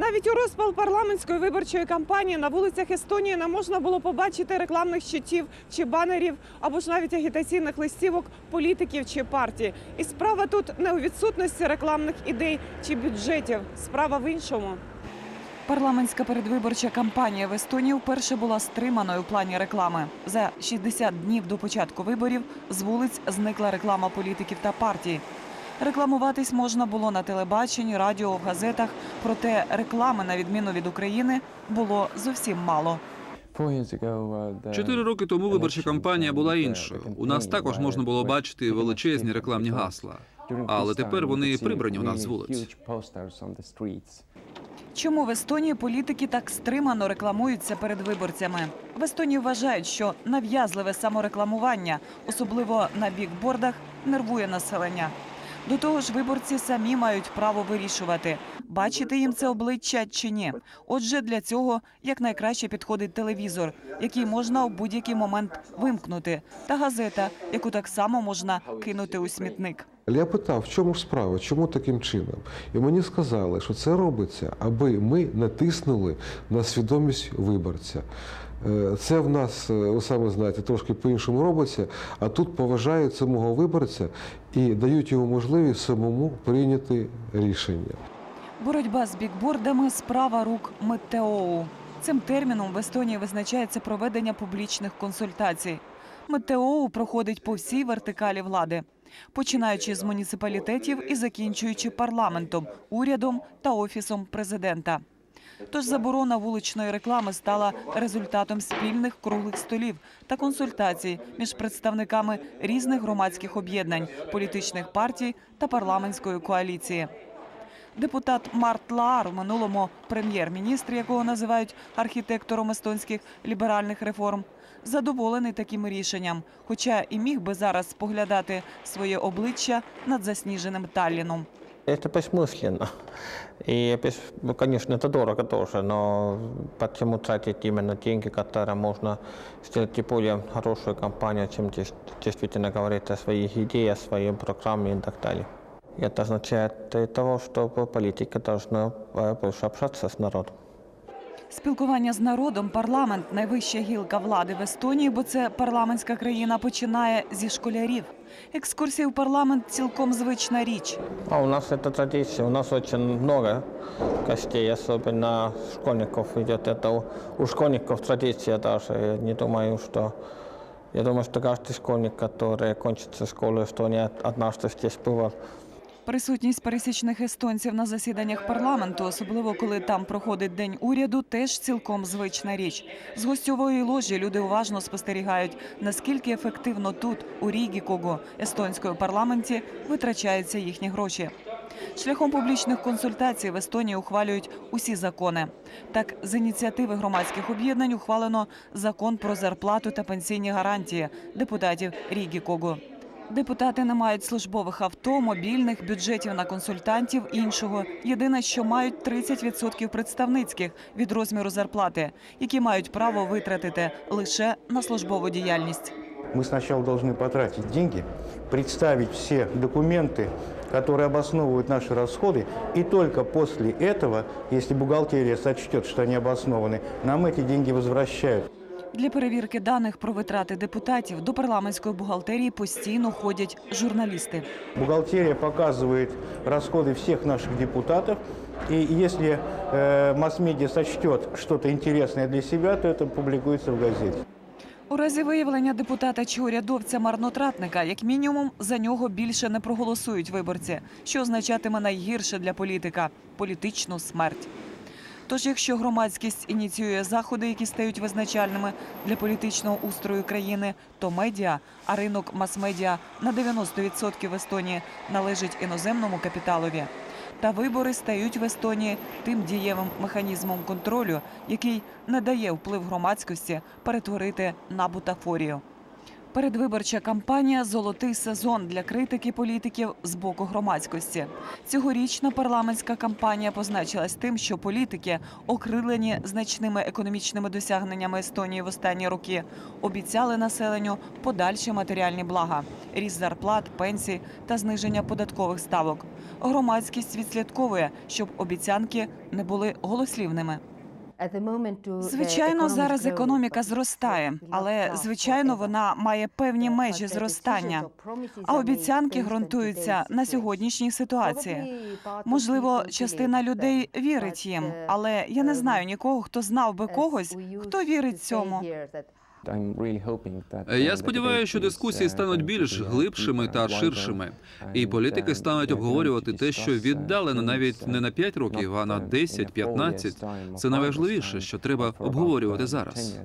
Навіть у розпал парламентської виборчої кампанії на вулицях Естонії не можна було побачити рекламних щитів чи банерів, або ж навіть агітаційних листівок політиків чи партій. І справа тут не у відсутності рекламних ідей чи бюджетів. Справа в іншому. Парламентська передвиборча кампанія в Естонії вперше була стриманою в плані реклами. За 60 днів до початку виборів з вулиць зникла реклама політиків та партій. Рекламуватись можна було на телебаченні, радіо, в газетах. Проте реклами, на відміну від України, було зовсім мало. Чотири роки тому виборча кампанія була іншою. У нас також можна було бачити величезні рекламні гасла. Але тепер вони прибрані у нас з вулиць. Чому в Естонії політики так стримано рекламуються перед виборцями? В Естонії вважають, що нав'язливе саморекламування, особливо на бікбордах, нервує населення. До того ж, виборці самі мають право вирішувати, бачити їм це обличчя чи ні. Отже, для цього якнайкраще підходить телевізор, який можна у будь-який момент вимкнути, та газета, яку так само можна кинути у смітник. Я питав, в чому ж справа, чому таким чином? І мені сказали, що це робиться, аби ми натиснули на свідомість виборця. Е, Це в нас, е, ви самі знаєте, трошки по-іншому робиться, а тут поважають самого виборця і дають йому можливість самому прийняти рішення. Боротьба з бікбордами справа рук МТОУ. Цим терміном в Естонії визначається проведення публічних консультацій. МТОУ проходить по всій вертикалі влади, починаючи з муніципалітетів і закінчуючи парламентом, урядом та офісом президента. Тож заборона вуличної реклами стала результатом спільних круглих столів та консультацій між представниками різних громадських об'єднань, політичних партій та парламентської коаліції. Депутат Март Лаар, у минулому прем'єр-міністр, якого називають архітектором естонських ліберальних реформ, задоволений таким рішенням, хоча і міг би зараз споглядати своє обличчя над засніженим Талліном Это бессмысленно. И, бес- ну, конечно, это дорого тоже, но почему тратить именно деньги, которые можно сделать и более хорошую компанию, чем дес- действительно говорить о своих идеях, о своей программе и так далее. И это означает и того, что политика должна э, больше общаться с народом. Спілкування з народом парламент найвища гілка влади в Естонії, бо це парламентська країна починає зі школярів. Екскурсії в парламент цілком звична річ. А у нас это традиция, у нас очень много гостей, особенно школьников идет. Это у, у школьников традиция даже. Я не думаю, что... Я думаю, что каждый школьник, который кончится школу в Эстонии, однажды здесь бывал. Присутність пересічних естонців на засіданнях парламенту, особливо коли там проходить день уряду, теж цілком звична річ. З гостьової ложі люди уважно спостерігають, наскільки ефективно тут, у Рігікого, естонському парламенті, витрачаються їхні гроші. Шляхом публічних консультацій в Естонії ухвалюють усі закони. Так, з ініціативи громадських об'єднань ухвалено закон про зарплату та пенсійні гарантії депутатів Рігікого. Депутати не мають службових авто, мобільних, бюджетів на консультантів, іншого. Єдине, що мають 30% представницьких від розміру зарплати, які мають право витратити лише на службову діяльність. Мы сначала должны потратить деньги, представить все документы, которые обосновывают наши расходы, и только после этого, если бухгалтерия сочтет, что они обоснованы, нам эти деньги возвращают. Для перевірки даних про витрати депутатів до парламентської бухгалтерії постійно ходять журналісти. Бухгалтерия показывает расходы всех наших депутатов, и если э, масс-медиа сочтет что-то интересное для себя, то это публикуется в газете. У разі виявлення депутата чи урядовця марнотратника, як мінімум, за нього більше не проголосують виборці, що означатиме найгірше для політика політичну смерть. Тож, якщо громадськість ініціює заходи, які стають визначальними для політичного устрою країни, то медіа, а ринок мас-медіа на 90% в Естонії належить іноземному капіталові. Та вибори стають в Естонії тим дієвим механізмом контролю, який не дає вплив громадськості перетворити на бутафорію. Передвиборча кампанія золотий сезон для критики політиків з боку громадськості. Цьогорічна парламентська кампанія позначилась тим, що політики, окрилені значними економічними досягненнями Естонії в останні роки, обіцяли населенню подальші матеріальні блага, ріст зарплат, пенсій та зниження податкових ставок. Громадськість відслідковує, щоб обіцянки не були голослівними. Звичайно, зараз економіка зростає, але звичайно вона має певні межі зростання. А обіцянки ґрунтуються на сьогоднішній ситуації. Можливо, частина людей вірить їм, але я не знаю нікого, хто знав би когось, хто вірить цьому. Я сподіваюся, що дискусії стануть більш глибшими та ширшими, і політики стануть обговорювати те, що віддалено навіть не на 5 років, а на 10-15. Це найважливіше, що треба обговорювати зараз.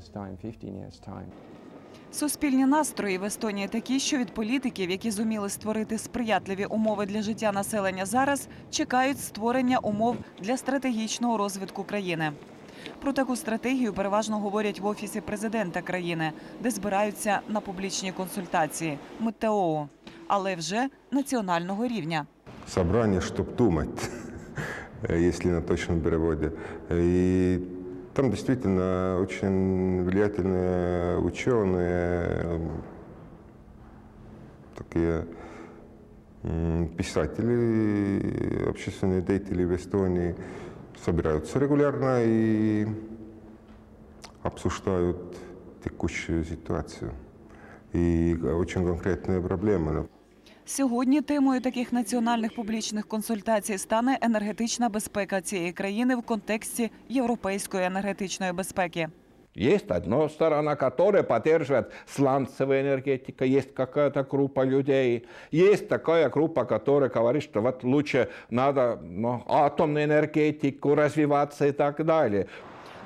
Суспільні настрої в Естонії такі, що від політиків, які зуміли створити сприятливі умови для життя населення зараз, чекають створення умов для стратегічного розвитку країни. Про таку стратегію переважно говорять в офісі президента країни, де збираються на публічні консультації МТО, але вже національного рівня. собрание, чтобы думать, если на точном переводе. И там действительно очень влиятельные ученые, такие м, писатели, общественные деятели в Эстонии собираются регулярно и обсуждают текущую ситуацию и очень конкретные проблемы. Сьогодні темою таких національних публічних консультацій стане енергетична безпека цієї країни в контексті європейської енергетичної безпеки. Есть одна сторона, которая поддерживает сланцевую энергетику, есть какая-то группа людей. Есть такая группа, которая говорит, что вот лучше надо ну, атомную энергетику развиваться и так далее.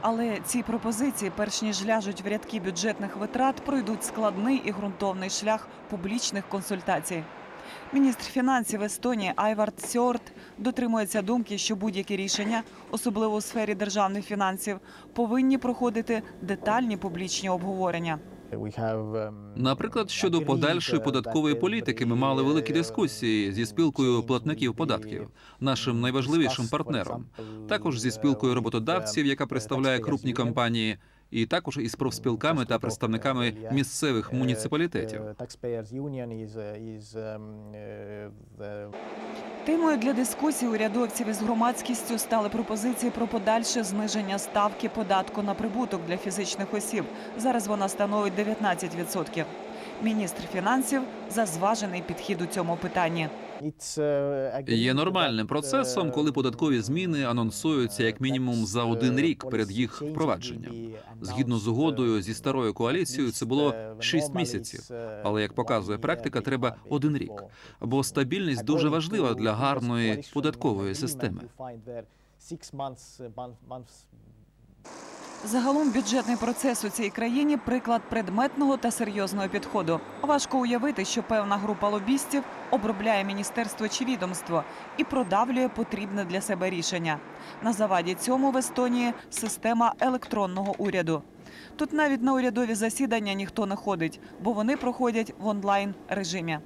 Але ці пропозиції, перш ніж ляжуть в рядки бюджетних витрат, пройдуть складний і ґрунтовний шлях публічних консультацій. Міністр фінансів Естонії Айвард Сьорт дотримується думки, що будь-які рішення, особливо у сфері державних фінансів, повинні проходити детальні публічні обговорення. Наприклад, щодо подальшої податкової політики, ми мали великі дискусії зі спілкою платників податків, нашим найважливішим партнером, також зі спілкою роботодавців, яка представляє крупні компанії, і також із профспілками та представниками місцевих муніципалітетів. Темою для дискусії урядовців із громадськістю стали пропозиції про подальше зниження ставки податку на прибуток для фізичних осіб. Зараз вона становить 19%. Міністр фінансів за зважений підхід у цьому питанні. Є нормальним процесом, коли податкові зміни анонсуються як мінімум за один рік перед їх впровадженням. Згідно з угодою зі старою коаліцією, це було 6 місяців. Але як показує практика, треба один рік. Бо стабільність дуже важлива для гарної податкової системи. Загалом бюджетний процес у цій країні приклад предметного та серйозного підходу. Важко уявити, що певна група лобістів обробляє міністерство чи відомство і продавлює потрібне для себе рішення. На заваді цьому в Естонії система електронного уряду. Тут навіть на урядові засідання ніхто не ходить, бо вони проходять в онлайн режимі.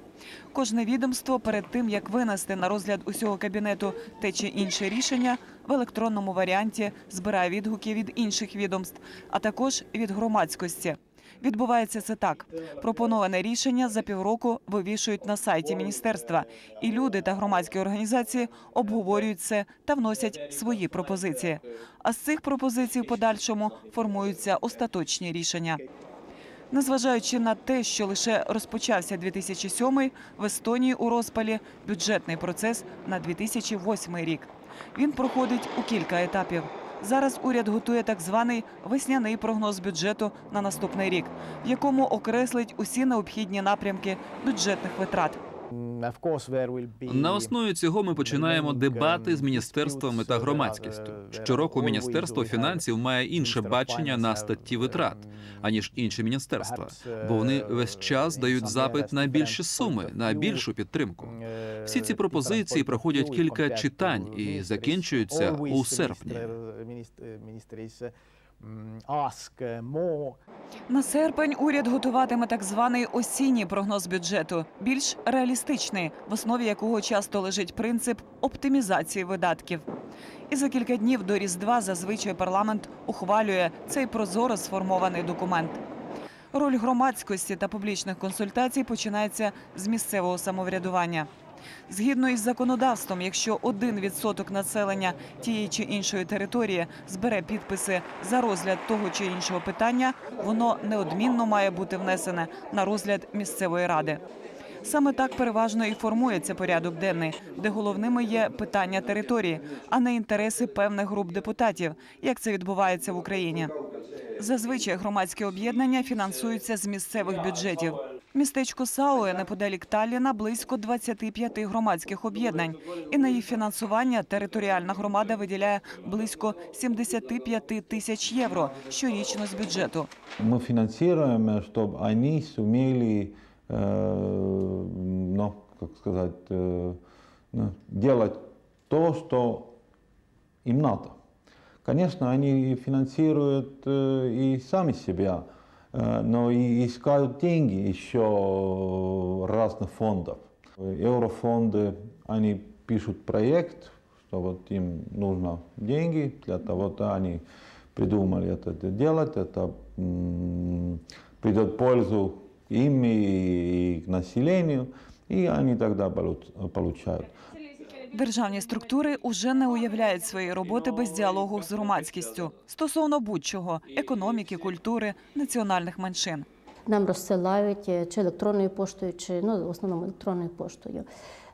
Кожне відомство перед тим як винести на розгляд усього кабінету те чи інше рішення в електронному варіанті збирає відгуки від інших відомств, а також від громадськості. Відбувається це так: пропоноване рішення за півроку вивішують на сайті міністерства, і люди та громадські організації обговорюють це та вносять свої пропозиції. А з цих пропозицій в подальшому формуються остаточні рішення. Незважаючи на те, що лише розпочався 2007 в Естонії у розпалі бюджетний процес на 2008 рік. Він проходить у кілька етапів. Зараз уряд готує так званий весняний прогноз бюджету на наступний рік, в якому окреслить усі необхідні напрямки бюджетних витрат. На основі цього ми починаємо дебати з міністерствами та громадськістю. Щороку міністерство фінансів має інше бачення на статті витрат аніж інші міністерства, бо вони весь час дають запит на більші суми, на більшу підтримку. Всі ці пропозиції проходять кілька читань і закінчуються у серпні. На серпень уряд готуватиме так званий осінній прогноз бюджету, більш реалістичний, в основі якого часто лежить принцип оптимізації видатків. І за кілька днів до Різдва зазвичай парламент ухвалює цей прозоро сформований документ. Роль громадськості та публічних консультацій починається з місцевого самоврядування. Згідно із законодавством, якщо 1% населення тієї чи іншої території збере підписи за розгляд того чи іншого питання, воно неодмінно має бути внесене на розгляд місцевої ради. Саме так переважно і формується порядок денний, де головними є питання території, а не інтереси певних груп депутатів, як це відбувається в Україні. Зазвичай громадські об'єднання фінансуються з місцевих бюджетів. Містечко Сауе неподалік Талліна близько 25 громадських об'єднань, і на їх фінансування територіальна громада виділяє близько 75 тисяч євро щорічно з бюджету. Мы финансируем, э, чтобы они сумели, э, ну, как сказать, э, ну, делать то, что им надо. Конечно, они финансируют э, и сами себя, э, но и искают деньги еще разных фондов. Еврофонды, они пишут проект, что вот им нужно деньги для того, что они придумали это делать, это придет пользу им и, и населению, и они тогда полу- получают. Державні структури уже не уявляють своєї роботи без діалогу з громадськістю стосовно будь-чого економіки, культури, національних меншин. Нам розсилають е, чи електронною поштою, чи ну, в основному електронною поштою.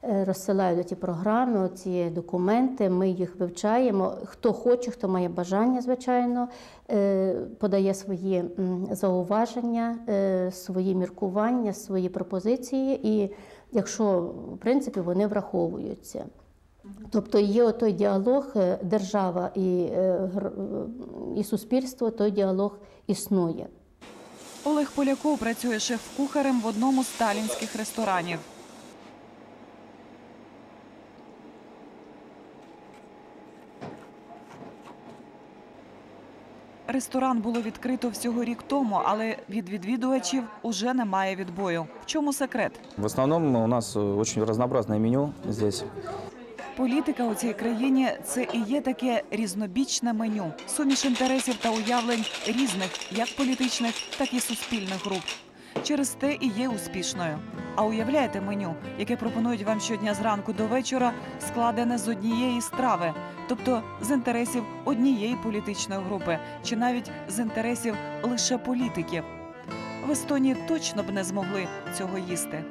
Е, Розсилають ті програми, ці документи. Ми їх вивчаємо. Хто хоче, хто має бажання, звичайно, е, подає свої зауваження, свої міркування, свої пропозиції. І якщо в принципі вони враховуються. Тобто є той діалог е, держава і, е, і суспільство, той діалог існує. Олег Поляков працює шеф-кухарем в одному з сталінських ресторанів. Ресторан було відкрито всього рік тому, але від відвідувачів уже немає відбою. В чому секрет? В основном у нас очень разнообразное меню здесь. Політика у цій країні це і є таке різнобічне меню, суміш інтересів та уявлень різних, як політичних, так і суспільних груп. Через те і є успішною. А уявляєте меню, яке пропонують вам щодня зранку до вечора, складене з однієї страви, тобто з інтересів однієї політичної групи, чи навіть з інтересів лише політиків. В Естонії точно б не змогли цього їсти.